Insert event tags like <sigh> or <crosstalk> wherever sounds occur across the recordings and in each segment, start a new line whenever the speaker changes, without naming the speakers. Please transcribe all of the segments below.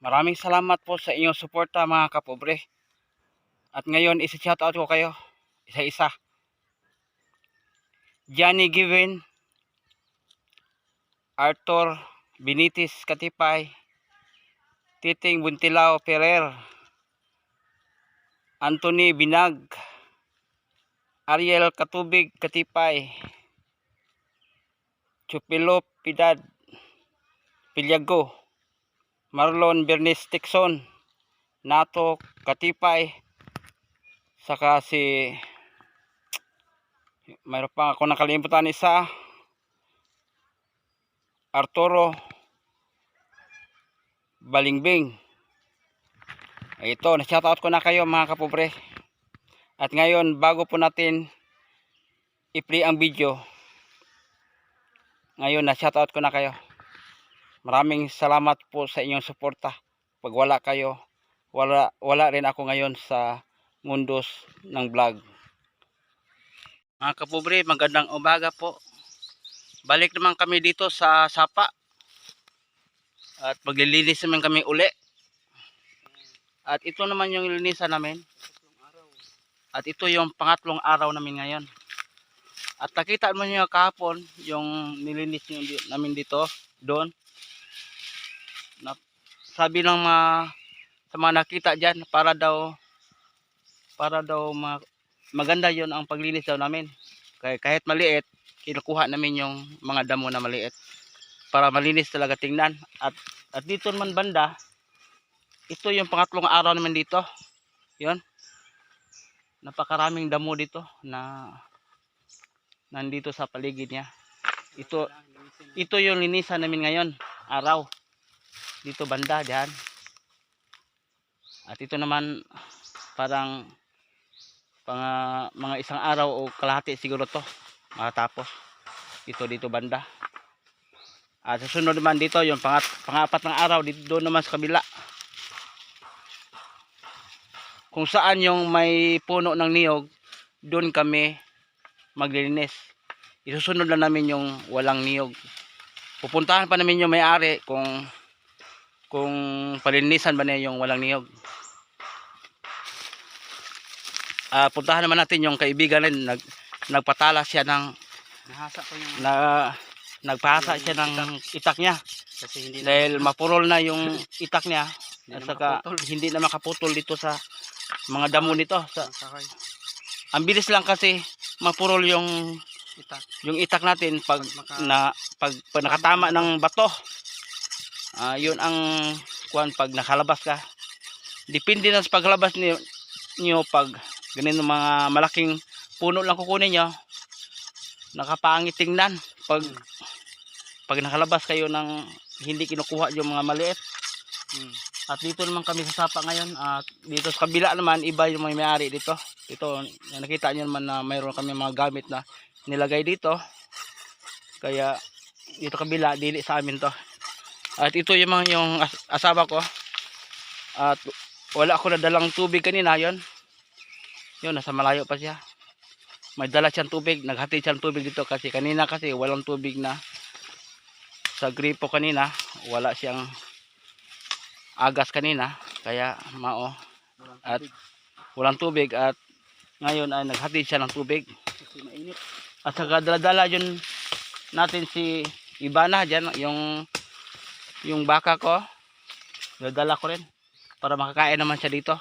Maraming salamat po sa inyong suporta mga kapobre. At ngayon, isa-shoutout ko kayo. Isa-isa. Johnny Given, Arthur Benitis Katipay, Titing Buntilao Ferrer, Anthony Binag, Ariel Katubig Katipay, Chupilo Pidad, Pilyago, Marlon Bernis Tixon, Nato Katipay, saka si mayroon pa ako nakalimutan isa Arturo Balingbing. Ito na-shoutout ko na kayo mga kapobre. At ngayon bago po natin i-play ang video ngayon na-shoutout ko na kayo maraming salamat po sa inyong suporta pag wala kayo wala, wala rin ako ngayon sa mundos ng vlog mga kapobre, magandang umaga po. Balik naman kami dito sa Sapa. At maglilinis naman kami uli. At ito naman yung linisan namin. At ito yung pangatlong araw namin ngayon. At nakita mo nyo kahapon yung nilinis namin dito, doon. Sabi ng mga sa mga nakita dyan, para daw para daw ma, maganda yon ang paglinis daw namin. Kaya kahit maliit, kinukuha namin yung mga damo na maliit para malinis talaga tingnan. At at dito naman banda, ito yung pangatlong araw naman dito. 'Yon. Napakaraming damo dito na nandito sa paligid niya. Ito ito yung linisan namin ngayon, araw. Dito banda diyan. At ito naman parang pang mga isang araw o kalahati siguro to makatapos ito dito banda. At susunod naman dito yung pangat, pangapat ng araw dito doon naman sa kabila. Kung saan yung may puno ng niyog doon kami maglilinis. Isusunod lang namin yung walang niyog. Pupuntahan pa namin yung may-ari kung kung palinisan ba niya yung walang niyog. Ah, puntahan naman natin yung kaibigan rin. Nag nagpatala siya ng
Nahasa ko yung
na nagpahasa siya ng itak niya.
Kasi hindi
dahil mapurol na yung itak niya.
Hindi
at
na
saka hindi na makaputol dito sa mga damo nito. Sa,
sakay.
ang bilis lang kasi mapurol yung
itak.
yung itak natin pag
Pag maka-
na pag, pag nakatama ng bato ah yun ang kuan pag nakalabas ka. Depende na sa paglabas niyo, niyo pag ganito mga malaking puno lang kukunin nyo nakapangit tingnan pag
Hmm.
pag nakalabas kayo ng hindi kinukuha yung mga maliit.
Hmm.
at dito naman kami sa sapa ngayon at dito sa kabila naman iba yung may may-ari dito. Ito nakita nyo naman na mayroon kami mga gamit na nilagay dito. Kaya dito kabila dili sa amin to at ito yung mga yung as- asawa ko. At wala ako nadalang tubig kanina yon yun nasa malayo pa siya. May dala siyang tubig naghatid siyang tubig dito kasi kanina kasi walang tubig na. Sa gripo kanina wala siyang agas kanina. Kaya mao. At- walang tubig at ngayon ay naghatid siya ng tubig.
Kasi mainit.
at saka dala-dala natin si Ibana dyan yung yung baka ko dala ko rin para makakain naman siya dito.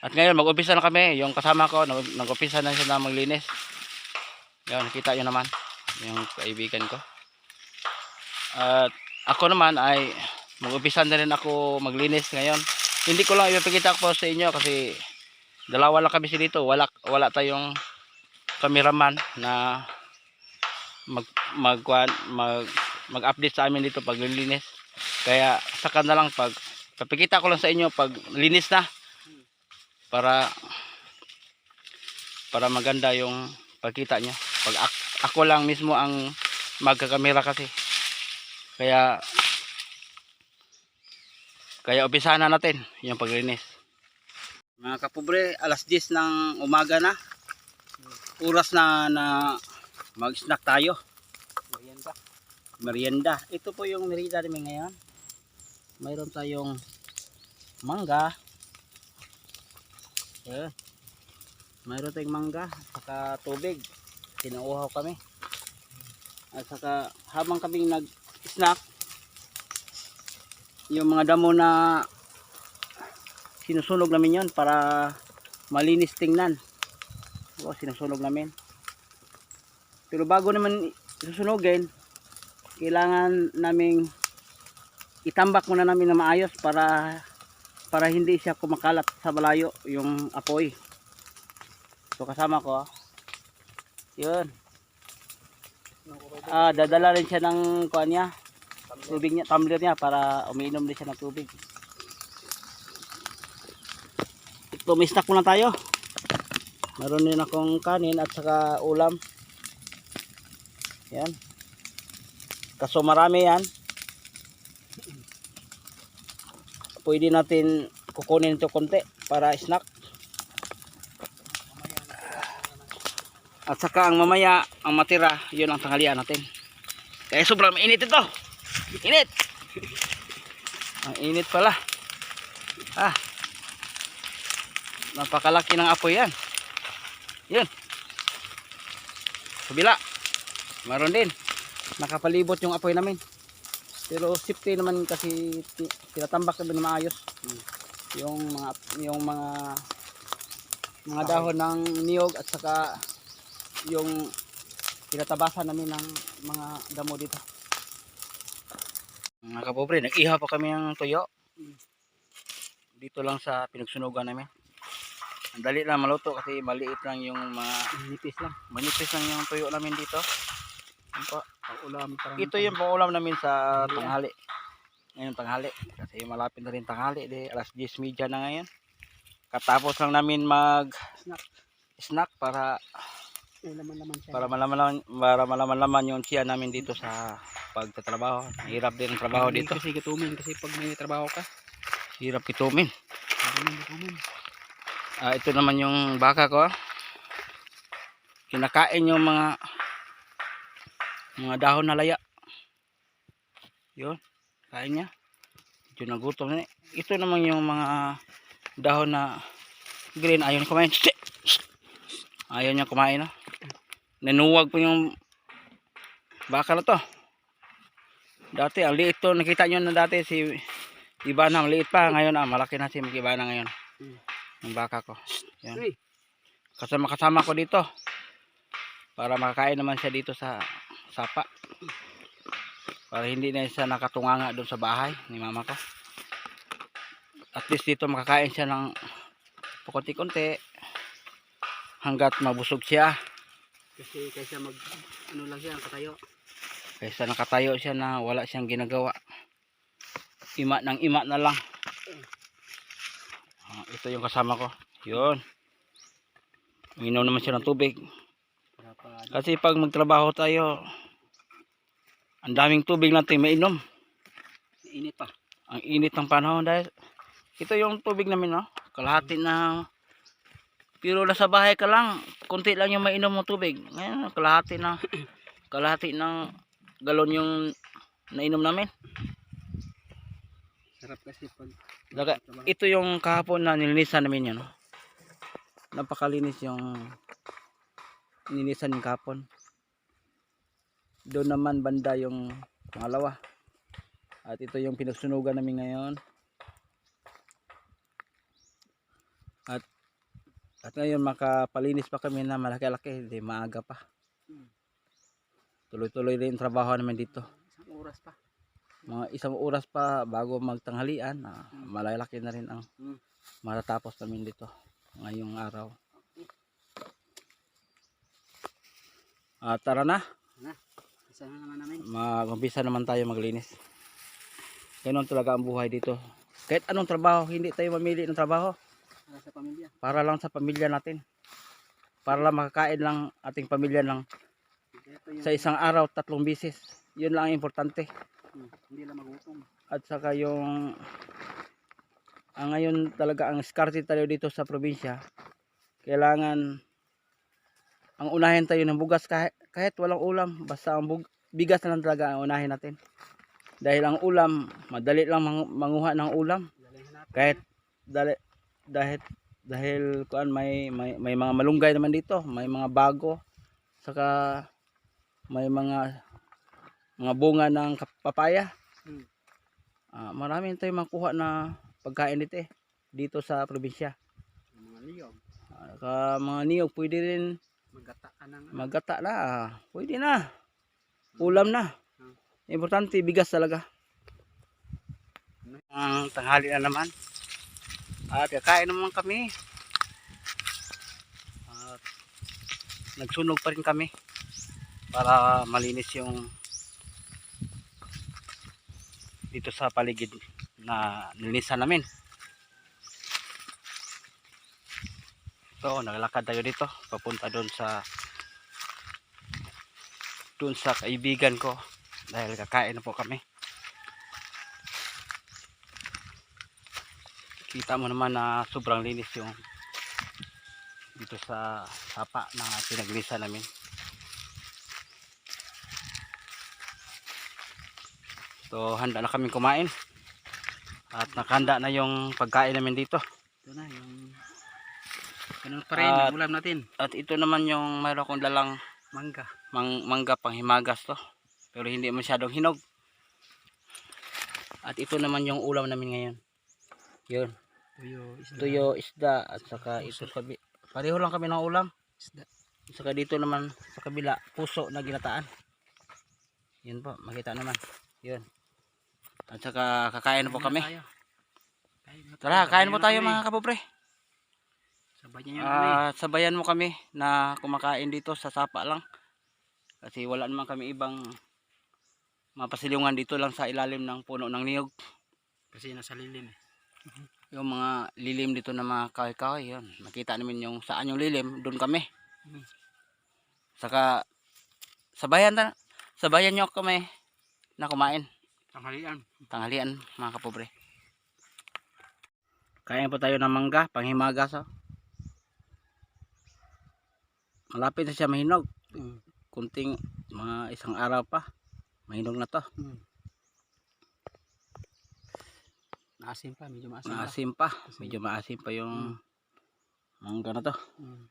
At ngayon mag-umpisa na kami. Yung kasama ko nag- nag-umpisa na siya na maglinis. Yun nakita nyo naman yung kaibigan ko. At ako naman ay mag-umpisa na rin ako maglinis ngayon. Hindi ko lang ipapakita po sa inyo kasi dalawa lang kami dito. Wala wala tayong cameraman na mag mag mag mag-update sa amin dito pag linis. Kaya saka na lang pag papakita ko lang sa inyo pag linis na. Para para maganda yung pagkita nyo pag ak- ako lang mismo ang magkakamera kasi. Kaya kaya umpisahan na natin yung paglinis mga kapobre, alas 10 ng umaga na. Oras na na mag-snack tayo.
Ba?
merienda. Ito po yung merienda namin ngayon. Mayroon tayong mangga. Ayan. Mayroon tayong mangga, saka tubig. Tinauhaw kami. At saka habang kaming nag-snack, yung mga damo na sinusunog namin yon para malinis tingnan. O, sinusunog namin. Pero bago naman susunugin, kailangan naming itambak muna namin na maayos para para hindi siya kumakalat sa malayo yung apoy. So kasama ko. Yun. Ah, dadala rin siya ng kuan niya. Tubig niya, tumbler niya para umiinom din siya ng tubig. Ito, may snack muna tayo. Meron din akong kanin at saka ulam. Yan. Kaso marami yan. Pwede natin kukunin ito konti para snack. At saka ang mamaya, ang matira, yun ang tanghalian natin. Kaya sobrang mainit ito. Init. Ang init pala. Ah. Napakalaki ng apoy yan. Yun. Kabila. Meron din. Nakapalibot yung apoy namin. Pero safety naman kasi ti- tinatambak naman na maayos. Yung mga yung mga mga dahon ng niyog at saka yung tinatabasan namin ng mga damo dito. Mga kapobre, nag-iha pa kami ng tuyo. Dito lang sa pinagsunugan namin. Ang dali lang maluto kasi maliit lang yung mga
Nipis lang.
manipis lang yung tuyo namin dito.
Pag-ulam. parang-
Ito yung pangulam namin sa tanghali. Ngayon tanghali. Kasi malapit na rin tanghali. Di, alas 10.30 na ngayon. Katapos lang namin mag
Snack.
snack para
laman-laman siya.
para malaman para malaman-laman yung siya namin dito sa pagtatrabaho. Hirap din ang trabaho dito.
Kasi gutumin kasi pag may trabaho ka.
Hirap itumin.
Gutumin, gutumin.
Ah, ito naman yung baka ko. ah. Kinakain yung mga mga dahon na laya. Yun. Kain niya. Medyo nagutom na. eh. Ito naman yung mga dahon na green. Ayaw niya kumain. Ayaw niya kumain. No? Nanuwag po yung baka na to. Dati, ang liit to. Nakita nyo na dati si Ibana. Ang liit pa. Ngayon, ah, malaki na si Ibana ngayon. Yung baka ko. Yan. Kasama kasama ko dito. Para makakain naman siya dito sa sapa. Para hindi na siya nakatunganga doon sa bahay ni mama ko. At least dito makakain siya ng pakunti-kunti hanggat mabusog siya.
Kasi kaysa mag ano lang siya, katayo.
Kaysa nakatayo siya na wala siyang ginagawa. Ima ng ima na lang. Ah, ito yung kasama ko. Yun. Uminom naman siya ng tubig. Kasi pag magtrabaho tayo, ang daming tubig natin mainom.
init pa.
Ang init ng panahon dahil ito yung tubig namin, no? Kalahati na pero nasa bahay ka lang, konti lang yung mainom mo tubig. Ngayon, kalahati na kalahati ng galon yung nainom namin.
Sarap kasi pag
Daga, ito yung kahapon na nilinisan namin yan. No? Napakalinis yung nilinisan yung kahapon. Doon naman banda yung pangalawa. At ito yung pinagsunugan namin ngayon. At at ngayon makapalinis pa kami na malaki-laki, hindi maaga pa. Tuloy-tuloy rin trabaho namin dito
Isang oras pa.
mga isang oras pa bago magtanghalian ah, malalaki na rin ang
Mm.
matatapos namin dito ngayong araw Ah, tara na
Isa na naman namin.
mag-umpisa naman tayo maglinis. Ganun talaga ang buhay dito. Kahit anong trabaho hindi tayo mamili ng trabaho.
Para sa pamilya.
para lang sa pamilya natin. Para lang makakain lang ating pamilya ng
yung
sa isang araw tatlong bisis. Yun lang ang importante.
Hmm, hindi lang magutom.
at saka yung ang ngayon talaga ang scarcity tayo dito sa probinsya. Kailangan ang unahin tayo ng bugas kahit, kahit walang ulam basta ang bug, bigas na lang talaga ang unahin natin. Dahil ang ulam, madali lang mang- manguha ng ulam. Kahit dali, dahil dahil kuan may, may may mga malunggay naman dito, may mga bago. Saka may mga mga bunga ng papaya.
Hmm.
Ah, marami tayong makuha na pagkain dito eh, dito sa probinsya.
Mga niyog.
Ka mga niyog pwede rin
Magata ka ano.
Magata na. Pwede na. Ulam na.
Hmm.
Importante, bigas talaga. Ang tanghali na naman. At kakain naman kami. At nagsunog pa rin kami para malinis yung dito sa paligid na nilinisan namin. So, naglalakad tayo dito papunta doon sa doon sa kaibigan ko dahil kakain na po kami. Kita mo naman na sobrang linis yung dito sa sapa na pinaglisa namin. So, handa na kami kumain. At nakahanda na yung pagkain namin dito.
Ito na yung ganun pa rin
At-
ulam natin.
At ito naman yung mayroon kong dalang
Mangga.
mang mangga pang himagas to. Pero hindi masyadong hinog. At ito naman yung ulam namin ngayon. Yun.
Tuyo. Isda.
Tuyo, isda at saka ito sabi. Pareho lang kami ng ulam.
Isda.
At saka dito naman sa kabila, puso na ginataan. Yun po, makita naman. Yun. At saka kakain po kami.
tayo.
Tara, kain po tayo mga kapobre.
Sabayan niyo kami.
Ah, sabayan mo kami na kumakain dito sa sapa lang. Kasi wala naman kami ibang mapasilungan dito lang sa ilalim ng puno ng niyog.
Kasi nasa lilim eh.
Yung mga lilim dito na mga kahoy-kahoy, yun. Nakita namin yung saan yung lilim, doon kami.
Mhm.
Saka sabayan na, sabayan nyo kami na kumain.
Tanghalian.
Tanghalian mga kapobre. Kain po tayo ng mangga, panghimagas. Oh. Malapit na siya mahinog.
Mm.
kunting mga isang araw pa mahinog na to
Mm. Maasim pa, medyo maasim pa.
maasim pa medyo maasim pa yung mangga na to
Mm.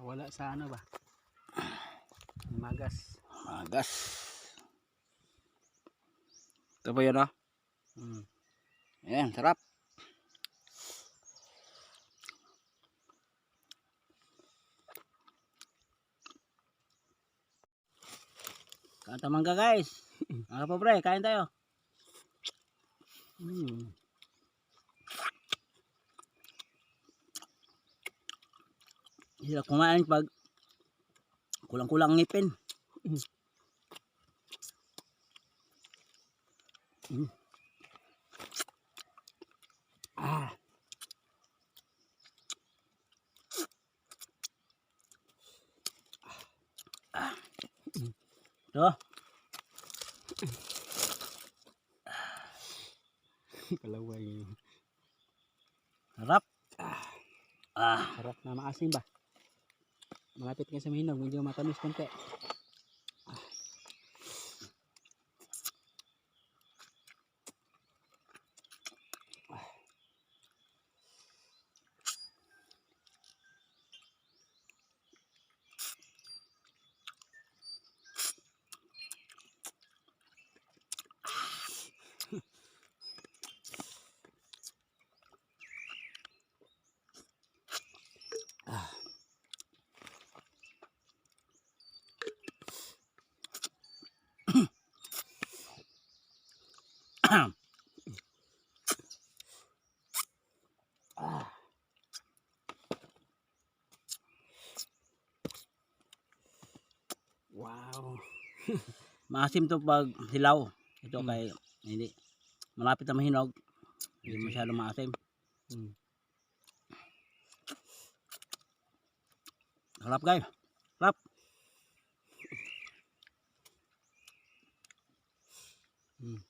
Wala sa ano ba? Magas.
magas ito po yun oh
Mm.
ayan sarap Kanta mangga guys <laughs> mga pobre kain tayo
Mm.
sila kumain pag kulang-kulang ngipin. Mm. Ah. Ah. Ito.
Kalaway.
Harap. Ah.
Harap na maasim ba? Malapit nga sa mihinog, medyo matamis konti.
Ah.
Wow.
Maasim to pag hilaw. Ito
Mm.
kay hindi malapit na mahinog. Hindi masyadong maasim.
Mm.
Harap guys. Harap.
Mm.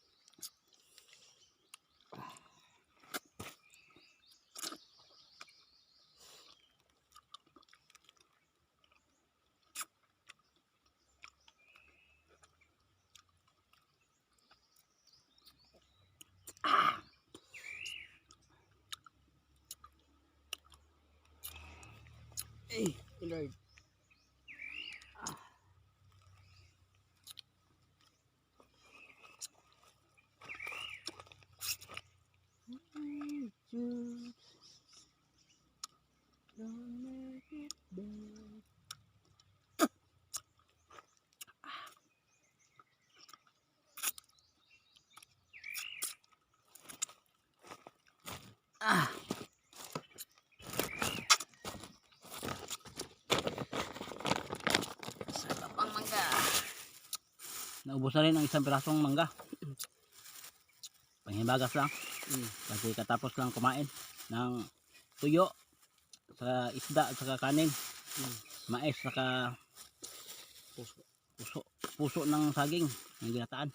Eh, Lord. Ah. Sarap ang mangga. Naubos na rin ang isang pirasong mangga. Panghibagas lang. Kasi katapos lang kumain ng tuyo sa isda at saka kanin. Mais saka puso, puso, puso ng saging ng ginataan.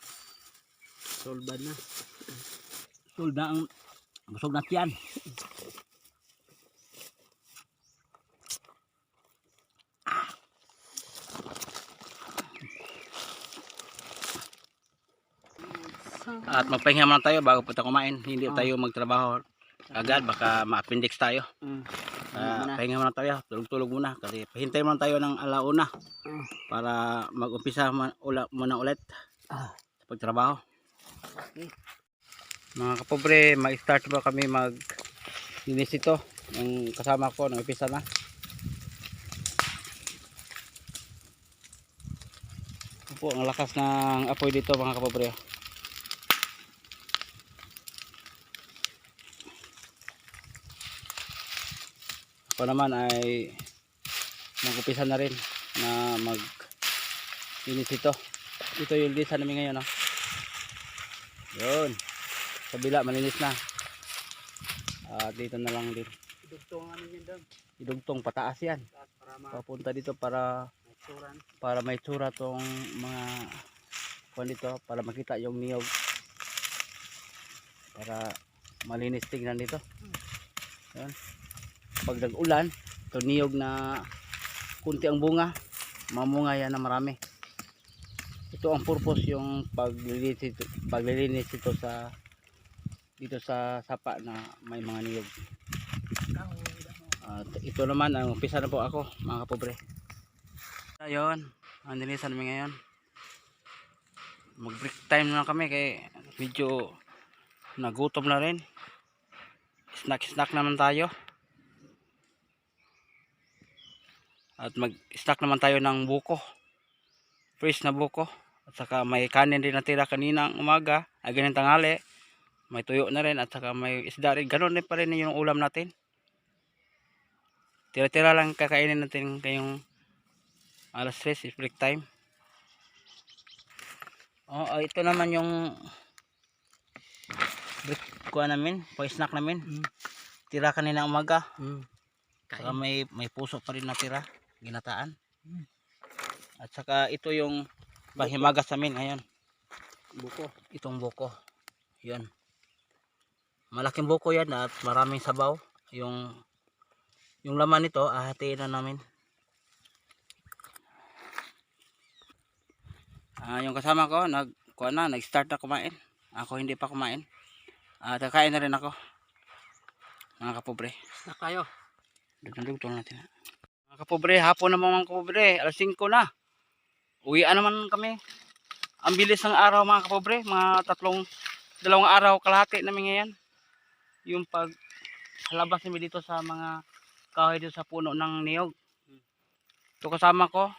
Solbad na. Sul na ang busog na tiyan. At magpahinga muna tayo bago punta kumain. Hindi
Oh.
tayo magtrabaho agad. Baka ma-appendix tayo.
Mm.
Ah, pahinga muna tayo. Tulog-tulog muna. Kasi pahintay muna tayo ng alauna.
Mm.
Para mag-umpisa ula, muna ulit. Sa pagtrabaho. Mga kapobre, mag-start ba kami mag linis ito. Yung kasama ko, nag-umpisa na. Opo, ang lakas ng apoy dito mga kapobre. Naman ay mag-upisa na rin na mag linis ito. Ito yung lisa namin ngayon. Oh. Yun. Kabila, malinis na. At dito na lang din.
Idugtong ano yun doon.
Idugtong pataas yan. Papunta dito para para may tsura tong mga kuan dito para makita yung niyog para malinis tingnan dito yan pag nag-ulan ito niyog na kunti ang bunga mamunga yan na marami ito ang purpose yung paglilinis ito, paglilinis ito sa dito sa sapa na may mga niyog at ito naman ang umpisa na po ako mga kapobre Ayun, ang dinisan namin ngayon. Mag break time na kami kay medyo nagutom na rin. Snack snack naman tayo. At mag snack naman tayo ng buko. Fresh na buko. At saka may kanin din natira kaninang umaga, ay ganyan tanghali. May tuyo na rin at saka may isda rin. Ganun din pa rin yung ulam natin. Tira-tira lang kakainin natin kayong alas 3 is break time oh, ito naman yung break kuha namin pag snack namin tira kanina umaga
Mm.
saka may, may puso pa rin natira ginataan
Mm.
at saka ito yung panghimagas namin ngayon
Buko.
itong buko yun malaking buko yan at maraming sabaw yung yung laman nito ahatiin na namin Ah, yung kasama ko nag kuha na, nag-start na kumain. Ako hindi pa kumain. Ah, kakain na rin ako. Mga kapobre.
Snack tayo.
Dugtong natin. ha. Mga kapobre, hapon na mga kapobre. Alas 5 na. Uwian naman kami. Ang bilis ng araw mga kapobre. Mga tatlong, dalawang araw kalahati namin ngayon. Yung pag halabas namin dito sa mga kahoy dito sa puno ng niyog. Ito kasama ko.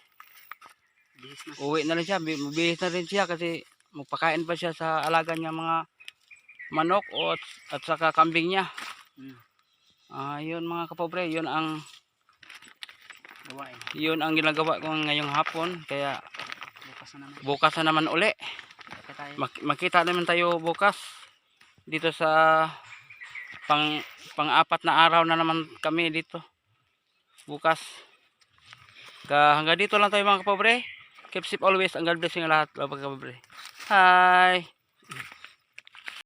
Uwi na rin siya. Bi- Mabihis na rin siya kasi magpakain pa siya sa alaga niya mga manok o at, at saka kambing niya.
Mm.
Ah, yun mga kapobre, yun ang
Gawain.
yun ang ginagawa ko ngayong hapon kaya
Bukas na naman.
bukas na naman uli. Mak- makita naman tayo bukas. Dito sa pang pang-apat na araw na naman kami dito. Bukas. Ka hanggang dito lang tayo mga kapobre. Keep safe always ang God bless yung lahat mga kapobre. Hi